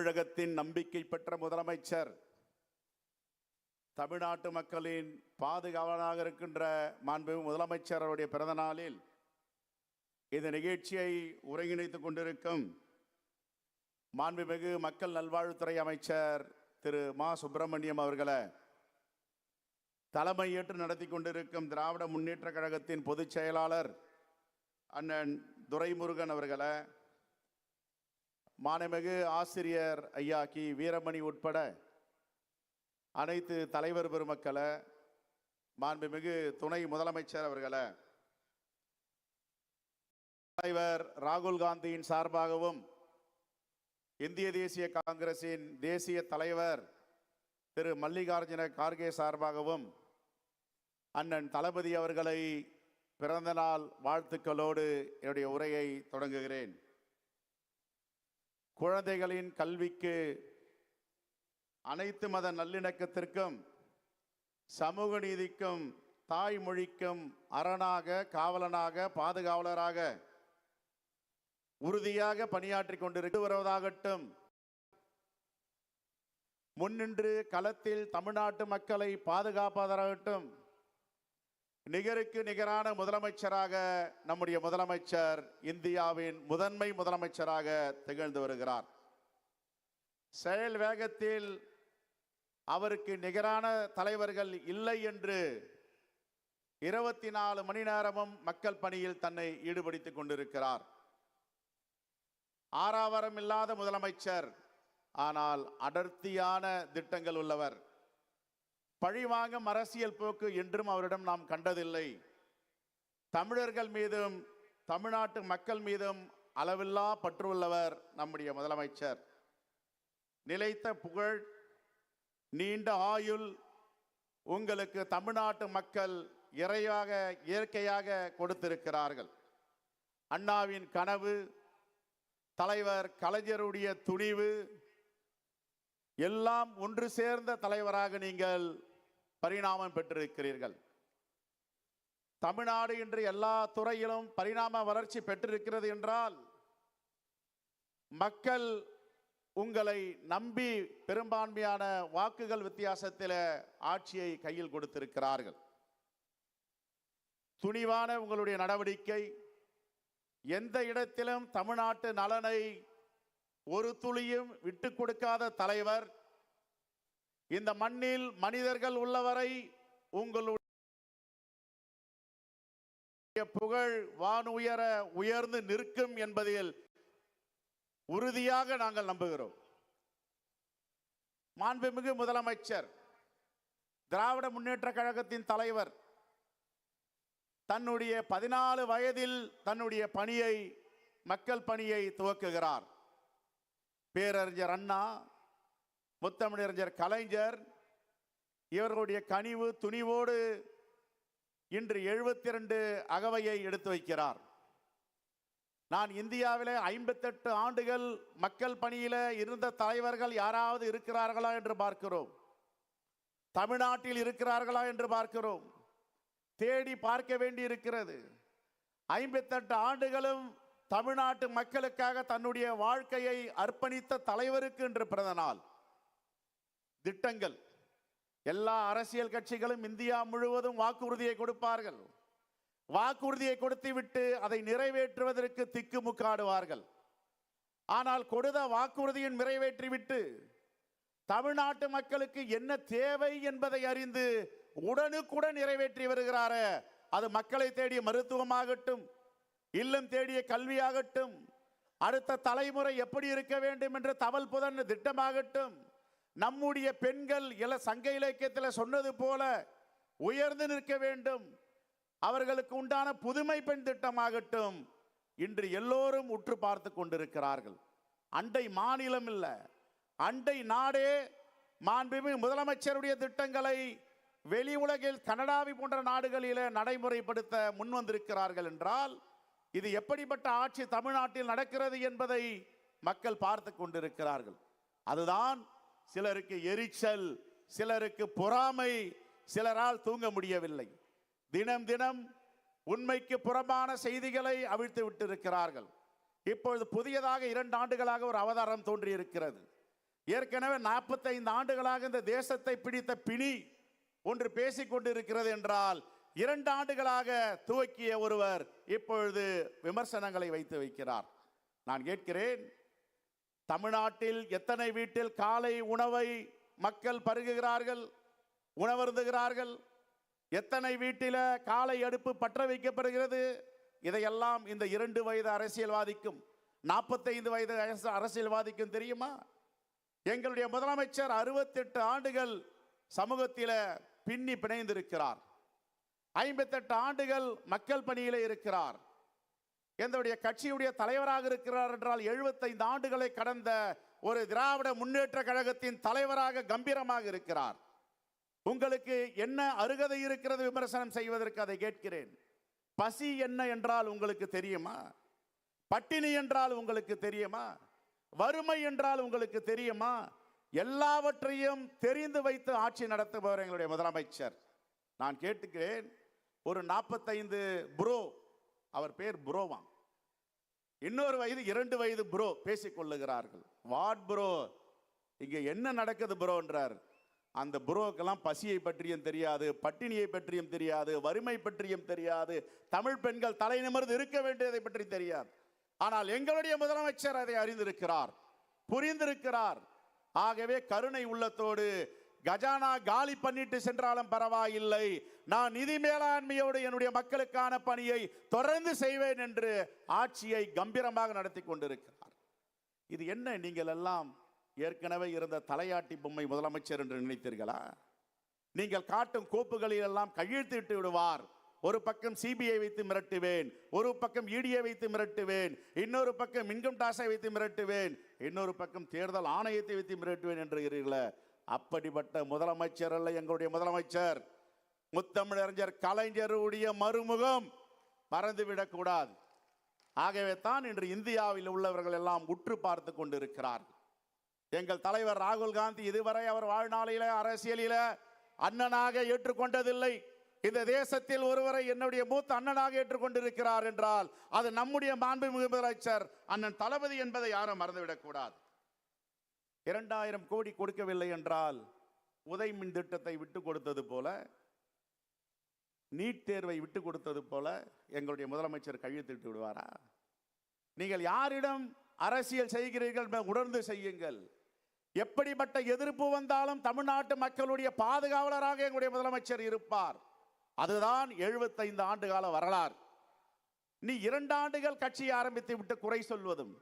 தமிழகத்தின் நம்பிக்கை பெற்ற முதலமைச்சர் தமிழ்நாட்டு மக்களின் பாதுகாவலனாக இருக்கின்ற மாண்பு முதலமைச்சர் அவருடைய பிறந்த நாளில் இந்த நிகழ்ச்சியை ஒருங்கிணைத்துக் கொண்டிருக்கும் மாண்புமிகு மக்கள் நல்வாழ்வுத்துறை அமைச்சர் திரு மா. சுப்பிரமணியம் அவர்களை தலைமையேற்று நடத்தி கொண்டிருக்கும் திராவிட முன்னேற்ற கழகத்தின் பொதுச் செயலாளர் அண்ணன் துரைமுருகன் அவர்களை மாண்புமிகு ஆசிரியர் ஐயா கி வீரமணி உட்பட அனைத்து தலைவர் பெருமக்களை மாண்புமிகு துணை முதலமைச்சர் அவர்களை தலைவர் ராகுல் காந்தியின் சார்பாகவும் இந்திய தேசிய காங்கிரசின் தேசிய தலைவர் திரு மல்லிகார்ஜுன கார்கே சார்பாகவும் அண்ணன் தளபதி அவர்களை பிறந்தநாள் வாழ்த்துக்களோடு என்னுடைய உரையை தொடங்குகிறேன். குழந்தைகளின் கல்விக்கு அனைத்து மத நல்லிணக்கத்திற்கும் சமூக நீதிக்கும் தாய்மொழிக்கும் அரணாக காவலனாக பாதுகாவலராக உறுதியாக பணியாற்றி கொண்டிருக்கு வருவதாகட்டும் முன்னின்று களத்தில் தமிழ்நாட்டு மக்களை பாதுகாப்பதாகட்டும். நிகருக்கு நிகரான முதலமைச்சராக நம்முடைய முதலமைச்சர் இந்தியாவின் முதன்மை முதலமைச்சராக திகழ்ந்து வருகிறார். செயல் வேகத்தில் அவருக்கு நிகரான தலைவர்கள் இல்லை என்று இருபத்தி நாலு மணி நேரமும் மக்கள் பணியில் தன்னை ஈடுபடுத்திக் கொண்டிருக்கிறார். ஆறாவரம் இல்லாத முதலமைச்சர் ஆனால் அடர்த்தியான திட்டங்கள் உள்ளவர். பழிவாங்கும் அரசியல் போக்கு என்றும் அவரிடம் நாம் கண்டதில்லை. தமிழர்கள் மீதும் தமிழ்நாட்டு மக்கள் மீதும் அளவில்லா பற்றுள்ளவர் நம்முடைய முதலமைச்சர். நிலைத்த புகழ் நீண்ட ஆயுள் உங்களுக்கு தமிழ்நாட்டு மக்கள் இறையாக இயற்கையாக கொடுத்திருக்கிறார்கள். அண்ணாவின் கனவு தலைவர் கலைஞருடைய துணிவு எல்லாம் ஒன்று சேர்ந்த தலைவராக நீங்கள் பரிணாமம் பெற்றிருக்கிறீர்கள். தமிழ்நாடு இன்று எல்லா துறையிலும் பரிணாம வளர்ச்சி பெற்றிருக்கிறது என்றால் மக்கள் உங்களை நம்பி பெரும்பான்மையான வாக்குகள் வித்தியாசத்தில் ஆட்சியை கையில் கொடுத்திருக்கிறார்கள். துணிவான உங்களுடைய நடவடிக்கை எந்த இடத்திலும் தமிழ்நாட்டு நலனை ஒரு துளியும் விட்டு கொடுக்காத தலைவர் இந்த மண்ணில் மனிதர்கள் உள்ளவரை உங்களுடைய புகழ் வானுயர உயர்ந்து நிற்கும் என்பதில் உறுதியாக நாங்கள் நம்புகிறோம். மாண்புமிகு முதலமைச்சர் திராவிட முன்னேற்ற கழகத்தின் தலைவர் தன்னுடைய பதினாலு வயதில் தன்னுடைய பணியை மக்கள் பணியை துவக்குகிறார். பேரறிஞர் அண்ணா முத்தமிழறிஞர் கலைஞர் இவர்களுடைய கனிவு துணிவோடு இன்று எழுபத்தி ரெண்டு அகவையை எடுத்து வைக்கிறார். நான் இந்தியாவிலே ஐம்பத்தெட்டு ஆண்டுகள் மக்கள் பணியில இருந்த தலைவர்கள் யாராவது இருக்கிறார்களா என்று பார்க்கிறோம். தமிழ்நாட்டில் இருக்கிறார்களா என்று பார்க்கிறோம். தேடி பார்க்க வேண்டி இருக்கிறது. ஐம்பத்தெட்டு ஆண்டுகளும் தமிழ்நாட்டு மக்களுக்காக தன்னுடைய வாழ்க்கையை அர்ப்பணித்த தலைவருக்கு என்று பிறந்த நாள். திட்டங்கள். எல்லா அரசியல் கட்சிகளும் இந்தியா முழுவதும் வாக்குறுதியை கொடுப்பார்கள். வாக்குறுதியை கொடுத்துவிட்டு அதை நிறைவேற்றுவதற்கு திக்குமுக்காடுவார்கள். ஆனால் கொடுத்த வாக்குறுதியின் நிறைவேற்றிவிட்டு தமிழ்நாட்டு மக்களுக்கு என்ன தேவை என்பதை அறிந்து உடனுக்குடன் நிறைவேற்றி வருகிறாரே அது மக்களை தேடிய மருத்துவமாகட்டும் இல்லம் தேடிய கல்வியாகட்டும் அடுத்த தலைமுறை எப்படி இருக்க வேண்டும் என்ற தவல் புதன் திட்டமாகட்டும் நம்முடைய பெண்கள் இல சங்க இலக்கியத்தில் சொன்னது போல உயர்ந்து நிற்க வேண்டும். அவர்களுக்கு உண்டான புதுமை பெண் திட்டமாகட்டும் இன்று எல்லோரும் உற்று பார்த்து கொண்டிருக்கிறார்கள். அண்டை மாநிலம் இல்ல. அண்டை நாடே மாண்புமிகு முதலமைச்சருடைய திட்டங்களை வெளி உலகில் கனடாவை போன்ற நாடுகளிலே நடைமுறைப்படுத்த முன் வந்திருக்கிறார்கள் என்றால் இது எப்படிப்பட்ட ஆட்சி தமிழ்நாட்டில் நடக்கிறது என்பதை மக்கள் பார்த்து கொண்டிருக்கிறார்கள். அதுதான் சிலருக்கு எரிச்சல் சிலருக்கு பொறாமை சிலரால் தூங்க முடியவில்லை. தினம் தினம் உண்மைக்கு புறம்பான செய்திகளை அவிழ்த்து விட்டிருக்கிறார்கள். இப்பொழுது புதியதாக இரண்டு ஆண்டுகளாக ஒரு அவதாரம் தோன்றியிருக்கிறது. ஏற்கனவே நாற்பத்தைந்து ஆண்டுகளாக இந்த தேசத்தை பிடித்த பிணி ஒன்று பேசிக் கொண்டிருக்கிறது என்றால் இரண்டு ஆண்டுகளாக துவக்கிய ஒருவர் இப்பொழுது விமர்சனங்களை வைத்து வைக்கிறார். நான் கேட்கிறேன் தமிழ்நாட்டில் எத்தனை வீட்டில் காலை உணவை மக்கள் பருகுகிறார்கள் உணவருந்துகிறார்கள் எத்தனை வீட்டில் காலை அடுப்பு பற்ற வைக்கப்படுகிறது இதையெல்லாம் இந்த இரண்டு வயது அரசியல்வாதிக்கும் நாற்பத்தைந்து வயது அரசியல்வாதிக்கும் தெரியுமா? எங்களுடைய முதலமைச்சர் அறுபத்தெட்டு ஆண்டுகள் சமூகத்தில் பின்னி பிணைந்திருக்கிறார். ஐம்பத்தெட்டு ஆண்டுகள் மக்கள் பணியில் இருக்கிறார். எங்களுடைய கட்சியுடைய தலைவராக இருக்கிறார் என்றால் எழுபத்தைந்து ஆண்டுகளை கடந்த ஒரு திராவிட முன்னேற்ற கழகத்தின் தலைவராக கம்பீரமாக இருக்கிறார். உங்களுக்கு என்ன அருகதை இருக்கிறது விமர்சனம் செய்வதற்கு அதை கேட்கிறேன். பசி என்ன என்றால் உங்களுக்கு தெரியுமா? பட்டினி என்றால் உங்களுக்கு தெரியுமா? வறுமை என்றால் உங்களுக்கு தெரியுமா? எல்லாவற்றையும் தெரிந்து வைத்து ஆட்சி நடத்துபவர் எங்களுடைய முதலமைச்சர். நான் கேட்டுக்கிறேன். ஒரு நாற்பத்தைந்து புரோ அவர் பேர் புரோவாம். இன்னொரு வயது இரண்டு வயது ப்ரோ பேசிக் கொள்ளுகிறார்கள் வாட் ப்ரோ இங்கே என்ன நடக்குது ப்ரோன்றார் அந்த புரோக்கெல்லாம் பசியை பற்றியும் தெரியாது பட்டினியை பற்றியும் தெரியாது வறுமை பற்றியும் தெரியாது தமிழ் பெண்கள் தலை நிமிர்ந்து இருக்க வேண்டியதை பற்றி தெரியாது. ஆனால் எங்களுடைய முதலமைச்சர் அதை அறிந்திருக்கிறார் புரிந்திருக்கிறார். ஆகவே கருணை உள்ளத்தோடு கஜானா காலி பண்ணிட்டு சென்றாலும் பரவாயில்லை. நான் நிதி மேலாண்மையோடு என்னுடைய மக்களுக்கான பணியை தொடர்ந்து செய்வேன் என்று ஆட்சியை கம்பீரமாக நடத்தி கொண்டிருக்கிறார். இது என்ன? நீங்கள் எல்லாம் ஏற்கனவே இருந்த தலையாட்டி பொம்மை முதலமைச்சர் என்று நினைத்தீர்களா? நீங்கள் காட்டும் கோப்புகளில் எல்லாம் கையெழுத்திட்டு விடுவார். ஒரு பக்கம் சிபிஐ வைத்து மிரட்டுவேன் ஒரு பக்கம் இடியை வைத்து மிரட்டுவேன் இன்னொரு பக்கம் இன்கம் டாஸை வைத்து மிரட்டுவேன் இன்னொரு பக்கம் தேர்தல் ஆணையத்தை வைத்து மிரட்டுவேன் என்று அப்படிப்பட்ட முதலமைச்சர் அல்ல எங்களுடைய முதலமைச்சர். முத்தமிழறிஞர் கலைஞருடைய மறுமுகம் மறந்துவிடக்கூடாது. ஆகவே தான் இன்று இந்தியாவில் உள்ளவர்கள் எல்லாம் உற்று பார்த்து கொண்டிருக்கிறார்கள். எங்கள் தலைவர் ராகுல் காந்தி இதுவரை அவர் வாழ்நாளில அரசியலில அண்ணனாக ஏற்றுக்கொண்டதில்லை. இந்த தேசத்தில் ஒருவரை என்னுடைய மூத்த அண்ணனாக ஏற்றுக்கொண்டிருக்கிறார் என்றால் அது நம்முடைய மாண்புமிகு முதலமைச்சர் அண்ணன் தளபதி என்பதை யாரும் மறந்துவிடக்கூடாது. இரண்டாயிரம் கோடி கொடுக்கவில்லை என்றால் உதய் மின் திட்டத்தை விட்டு கொடுத்தது போல நீட் தேர்வை விட்டு கொடுத்தது போல எங்களுடைய முதலமைச்சர் கையெழுத்திட்டு விடுவாரா? நீங்கள் யாரிடம் அரசியல் செய்கிறீர்கள் உணர்ந்து செய்யுங்கள். எப்படிப்பட்ட எதிர்ப்பு வந்தாலும் தமிழ்நாட்டு மக்களுடைய பாதுகாவலராக எங்களுடைய முதலமைச்சர் இருப்பார். அதுதான் எழுபத்தைந்து ஆண்டு கால வரலாறு. நீ இரண்டு ஆண்டுகள் கட்சியை ஆரம்பித்து விட்டு குறை சொல்வதும்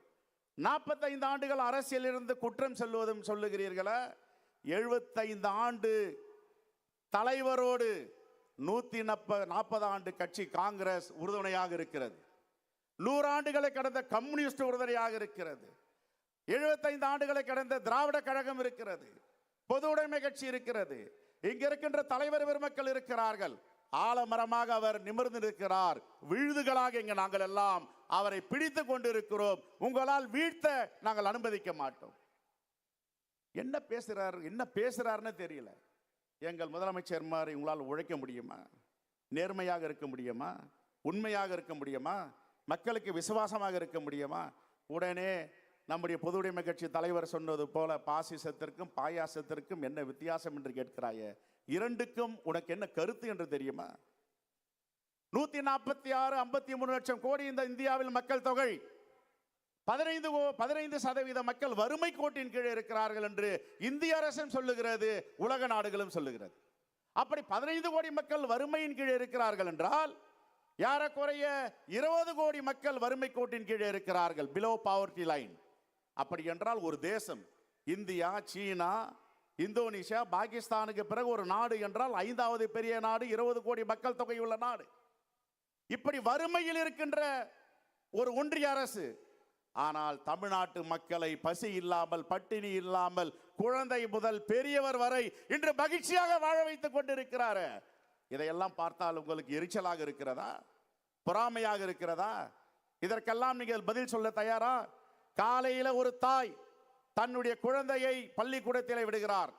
நாற்பத்தைந்து ஆண்டுகள் அரசியலில் இருந்து குற்றம் செல்வதும் சொல்லுகிறீர்களா எழுபத்தைந்து ஆண்டு தலைவரோடு நூத்தி நப்ப நாற்பது ஆண்டு கட்சி காங்கிரஸ் உறுதுணையாக இருக்கிறது. நூறாண்டுகளை கடந்த கம்யூனிஸ்ட் உறுதுணையாக இருக்கிறது. எழுபத்தைந்து ஆண்டுகளை கடந்த திராவிட கழகம் இருக்கிறது. பொது உடைமை கட்சி இருக்கிறது. இங்க இருக்கின்ற தலைவர் பெருமக்கள் இருக்கிறார்கள். ஆலமரமாக அவர் நிமிர்ந்து இருக்கிறார் விழுதுகளாக இங்கே நாங்கள் எல்லாம் அவரை பிடித்து கொண்டிருக்கிறோம். உங்களால் வீழ்த்த நாங்கள் அனுமதிக்க மாட்டோம். என்ன பேசுகிறார் என்ன பேசுறாருன்னு தெரியல. எங்கள் முதலமைச்சர் மாதிரி உங்களால் உழைக்க முடியுமா? நேர்மையாக இருக்க முடியுமா? உண்மையாக இருக்க முடியுமா? மக்களுக்கு விசுவாசமாக இருக்க முடியுமா? உடனே நம்முடைய பொதுவுடைமை கட்சி தலைவர் சொன்னது போல பாசிசத்திற்கும் பாயாசத்திற்கும் என்ன வித்தியாசம் என்று கேட்கிறாயே? இரண்டுக்கும் உனக்கு என்ன கருத்து என்று தெரியுமா? நூத்தி நாற்பத்தி ஆறு ஐம்பத்தி மூணு லட்சம் கோடி இந்த இந்தியாவில் மக்கள் தொகை. பதினைந்து பதினைந்து சதவீத மக்கள் வறுமை கோட்டின் கீழே இருக்கிறார்கள் என்று இந்திய அரசும் சொல்லுகிறது உலக நாடுகளும் சொல்லுகிறது. அப்படி பதினைந்து கோடி மக்கள் வறுமையின் கீழே இருக்கிறார்கள் என்றால் ஏறக்குறைய இருபது கோடி மக்கள் வறுமை கோட்டின் கீழே இருக்கிறார்கள் பிலோ பாவர்ட்டி லைன் அப்படி என்றால் ஒரு தேசம் இந்தியா சீனா இந்தோனேஷியா பாகிஸ்தானுக்கு பிறகு ஒரு நாடு என்றால் ஐந்தாவது பெரிய நாடு இருபது கோடி மக்கள் தொகை உள்ள நாடு. இப்படி வறுமையில் இருக்கின்ற ஒரு ஒன்றிய அரசு ஆனால் தமிழ்நாட்டு மக்களை பசி இல்லாமல் பட்டினி இல்லாமல் குழந்தை முதல் பெரியவர் வரை இன்று மகிழ்ச்சியாக வாழ வைத்துக் கொண்டிருக்கிறார. இதையெல்லாம் பார்த்தால் உங்களுக்கு எரிச்சலாக இருக்கிறதா? பொறாமையாக இருக்கிறதா? இதற்கெல்லாம் நீங்கள் பதில் சொல்ல தயாரா? காலையில் ஒரு தாய் தன்னுடைய குழந்தையை பள்ளிக்கூடத்திலே விடுகிறார்.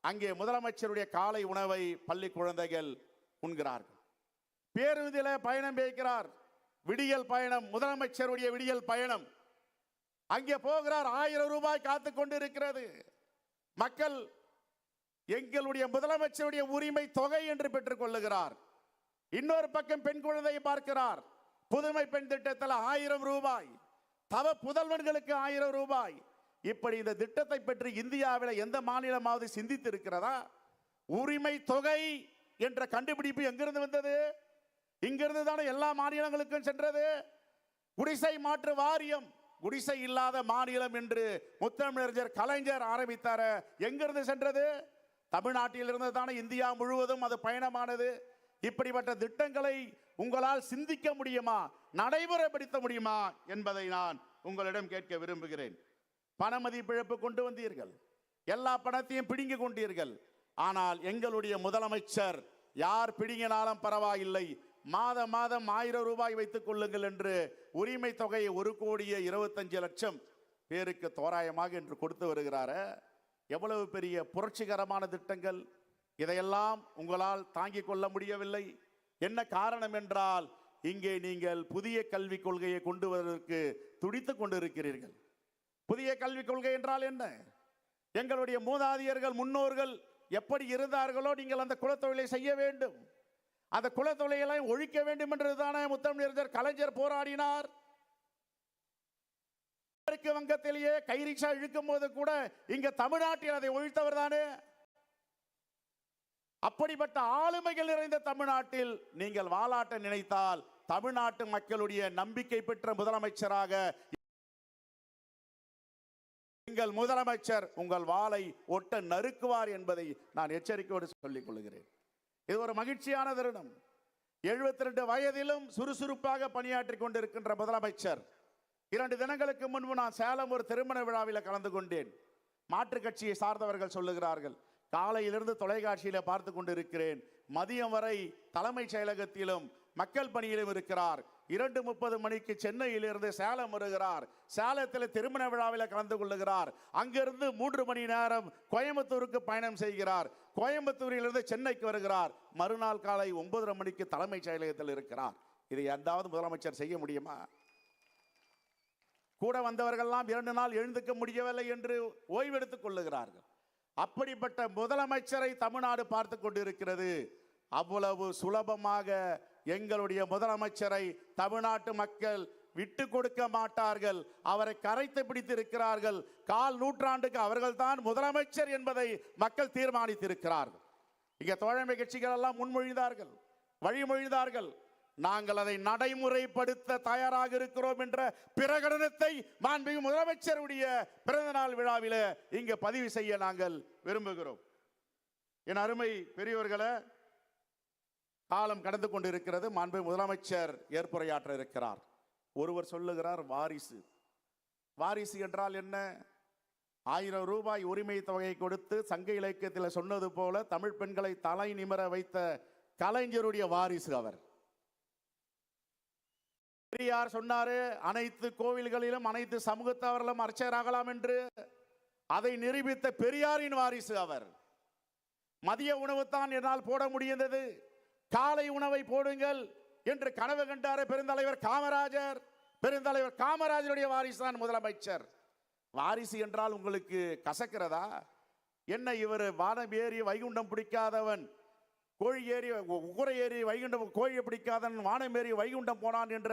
அங்கே முதலமைச்சருடைய காலை உணவை பள்ளி குழந்தைகள் உண்கிறார்கள். பேருந்தில் பயணம் பேய்க்கிறார் விடியல் பயணம் முதலமைச்சருடைய விடியல் பயணம். அங்கே போகிறார். ஆயிரம் ரூபாய் காத்து கொண்டு இருக்கிறது மக்கள் எங்களுடைய முதலமைச்சருடைய உரிமை தொகை என்று பெற்றுக் கொள்ளுகிறார். இன்னொரு பக்கம் பெண் குழந்தையை பார்க்கிறார். புதுமை பெண் திட்டத்தில் ஆயிரம் ரூபாய். தவ புதல்வன்களுக்கு ஆயிரம் ரூபாய். இப்படி இந்த திட்டத்தை பற்றி இந்தியாவில் எந்த மாநிலமாவது சிந்தித்து இருக்கிறதா உரிமை தொகை என்ற கண்டுபிடிப்பு எங்கிருந்து வந்தது? இங்கிருந்து தானே எல்லா மாநிலங்களுக்கும் சென்றது. குடிசை மாற்று வாரியம் குடிசை இல்லாத மாநிலம் என்று முத்தமிழறிஞர் கலைஞர் ஆரம்பித்தார. எங்கிருந்து சென்றது? தமிழ்நாட்டிலிருந்து தானே இந்தியா முழுவதும் அது பயணமானது. இப்படிப்பட்ட திட்டங்களை உங்களால் சிந்திக்க முடியுமா? நடைமுறைப்படுத்த முடியுமா? என்பதை நான் உங்களிடம் கேட்க விரும்புகிறேன். பண மதிப்பிழப்பு கொண்டு வந்தீர்கள். எல்லா பணத்தையும் பிடுங்கி கொண்டீர்கள். ஆனால் எங்களுடைய முதலமைச்சர் யார் பிடுங்கினாலும் பரவாயில்லை. மாத மாதம் ஆயிரம் ரூபாய் வைத்துக் கொள்ளுங்கள் என்று உரிமை தொகையை ஒரு கோடியே இருபத்தஞ்சு லட்சம் பேருக்கு தோராயமாக என்று கொடுத்து வருகிறார. எவ்வளவு பெரிய புரட்சிகரமான திட்டங்கள். இதையெல்லாம் உங்களால் தாங்கிக் கொள்ள முடியவில்லை. என்ன காரணம் என்றால் இங்கே நீங்கள் புதிய கல்விக் கொள்கையை கொண்டு வருவதற்கு துடித்துக் கொண்டிருக்கிறீர்கள். புதிய கல்விக் கொள்கை என்றால் என்ன? எங்களுடைய மூதாதையர்கள் முன்னோர்கள் எப்படி இருந்தார்களோ நீங்கள் அந்த குலத்தொழிலை செய்ய வேண்டும். அந்த குலத்தொழிலையெல்லாம் ஒழிக்க வேண்டும் என்றுதானே முத்தமிழர் கலைஞர் போராடினார். மேற்கு வங்கத்திலேயே கைரிக்ஷா இழுக்கும் போது கூட இங்க தமிழ்நாட்டில் அதை ஒழித்தவர் தானே? அப்படிப்பட்ட ஆளுமைகள் நிறைந்த தமிழ்நாட்டில் நீங்கள் வாலாட்ட நினைத்தால் தமிழ்நாட்டு மக்களுடைய நம்பிக்கை பெற்ற முதலமைச்சராக எங்கள் முதலமைச்சர் உங்கள் வாளை ஒட்ட நறுக்குவார் என்பதை நான் எச்சரிக்கையோடு சொல்லிக் கொள்கிறேன். இது ஒரு மகிழ்ச்சியான தருணம். எழுபத்தி ரெண்டு வயதிலும் சுறுசுறுப்பாக பணியாற்றி கொண்டிருக்கின்ற முதலமைச்சர் இரண்டு தினங்களுக்கு முன்பு நான் சேலம் ஒரு திருமண விழாவில் கலந்து கொண்டேன். மாற்றுக் கட்சியை சார்ந்தவர்கள் சொல்லுகிறார்கள் காலையிலிருந்து தொலைக்காட்சியில பார்த்து கொண்டிருக்கிறேன். மதியம் வரை தலைமைச் செயலகத்திலும் மக்கள் பணியிலும் இருக்கிறார். இரண்டு முப்பது மணிக்கு சென்னையிலிருந்து சேலம் வருகிறார். சேலத்தில் திருமண விழாவில் கலந்து கொள்ளுகிறார். அங்கிருந்து மூன்று மணி நேரம் கோயம்புத்தூருக்கு பயணம் செய்கிறார். கோயம்புத்தூரிலிருந்து சென்னைக்கு வருகிறார். மறுநாள் காலை ஒன்பதரை மணிக்கு தலைமைச் செயலகத்தில் இருக்கிறார். இதை எந்தாவது முதலமைச்சர் செய்ய முடியுமா? கூட வந்தவர்கள்லாம் இரண்டு நாள் எழுந்துக்க முடியவில்லை என்று ஓய்வெடுத்துக் கொள்ளுகிறார்கள். அப்படிப்பட்ட முதலமைச்சரை தமிழ்நாடு பார்த்து கொண்டிருக்கிறது. அவ்வளவு சுலபமாக எங்களுடைய முதலமைச்சரை தமிழ்நாட்டு மக்கள் விட்டு கொடுக்க மாட்டார்கள். அவரை கரைத்து பிடித்திருக்கிறார்கள். கால் நூற்றாண்டுக்கு அவர்கள்தான் முதலமைச்சர் என்பதை மக்கள் தீர்மானித்திருக்கிறார்கள். இங்கே தோழமை கட்சிகள் எல்லாம் முன்மொழிந்தார்கள் வழிமொழிந்தார்கள். நாங்கள் அதை நடைமுறைப்படுத்த தயாராக இருக்கிறோம் என்ற பிரகடனத்தை மாண்பு முதலமைச்சருடைய பிறந்த நாள் விழாவில இங்கே பதிவு செய்ய நாங்கள் விரும்புகிறோம். என் அருமை பெரியவர்களை காலம் கடந்து கொண்டிருக்கிறது. மாண்பு முதலமைச்சர் ஏற்புரையாற்ற இருக்கிறார். ஒருவர் சொல்லுகிறார் வாரிசு. வாரிசு என்றால் என்ன? ஆயிரம் ரூபாய் உரிமை தொகையை கொடுத்து சங்க இலக்கியத்தில் சொன்னது போல தமிழ் பெண்களை தலை நிமிர வைத்த கலைஞருடைய வாரிசு அவர். பெரியார் சொன்னாரு அனைத்து கோவில்களிலும் அனைத்து சமூகத்தவர்களும் அர்ச்சகராகலாம் என்று. அதை நிரூபித்த பெரியாரின் வாரிசு அவர். மதிய உணவுத்தான் என்னால் போட முடிந்தது. காலை உணவை போடுங்கள் என்று கனவு கண்டார் பெருந்தலைவர் காமராஜர். பெருந்தலைவர் காமராஜருடைய வாரிசு தான் முதலமைச்சர். வாரிசு என்றால் உங்களுக்கு கசக்கிறதா? என்ன இவர் வானம் ஏறி வைகுண்டம் பிடிக்காதவன்? கோழி ஏறி உகுரை ஏறி வைகுண்டம் கோழியை பிடிக்காதவன் வானம் ஏறி வைகுண்டம் போனான் என்ற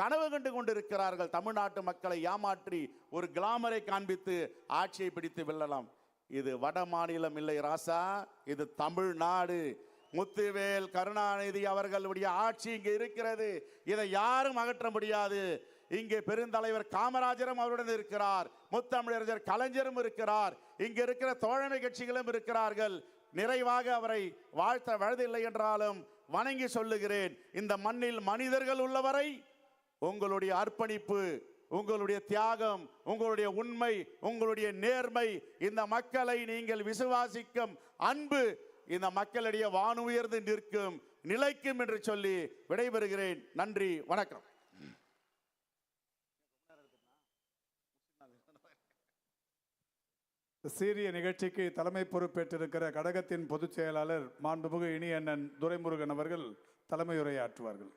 கனவு கண்டு கொண்டிருக்கிறார்கள். தமிழ்நாட்டு மக்களை ஏமாற்றி ஒரு கிளாமரை காண்பித்து ஆட்சியை பிடித்து வெல்லலாம். இது வட மாநிலம் இல்லை ராசா இது தமிழ்நாடு. முத்துவேல் கருணாநிதி அவர்களுடைய ஆட்சி இங்கே இருக்கிறது. இதை யாரும் அகற்ற முடியாது. இங்கே பெருந்தலைவர் காமராஜரும் அவருடன் இருக்கிறார். முத்தமிழறிஞர் கலைஞரும் இருக்கிறார். இங்கே இருக்கிற தோழமை கட்சிகளும் இருக்கிறார்கள். நிறைவாக அவரை வாழ்த்த வயதில்லை என்றாலும் வணங்கி சொல்லுகிறேன். இந்த மண்ணில் மனிதர்கள் உள்ளவரை உங்களுடைய அர்ப்பணிப்பு உங்களுடைய தியாகம் உங்களுடைய உண்மை உங்களுடைய நேர்மை இந்த மக்களை நீங்கள் விசுவாசிக்கும் அன்பு இந்த மக்களிடையே வானுயர்ந்து நிற்கும் நிலைக்கும் என்று சொல்லி விடைபெறுகிறேன். நன்றி வணக்கம். சீரிய நிகழ்ச்சிக்கு தலைமை பொறுப்பேற்றிருக்கிற கடகத்தின் பொதுச் செயலாளர் மாண்புமிகு இனியண்ணன் துரைமுருகன் அவர்கள் தலைமையுரையாற்றுவார்கள்.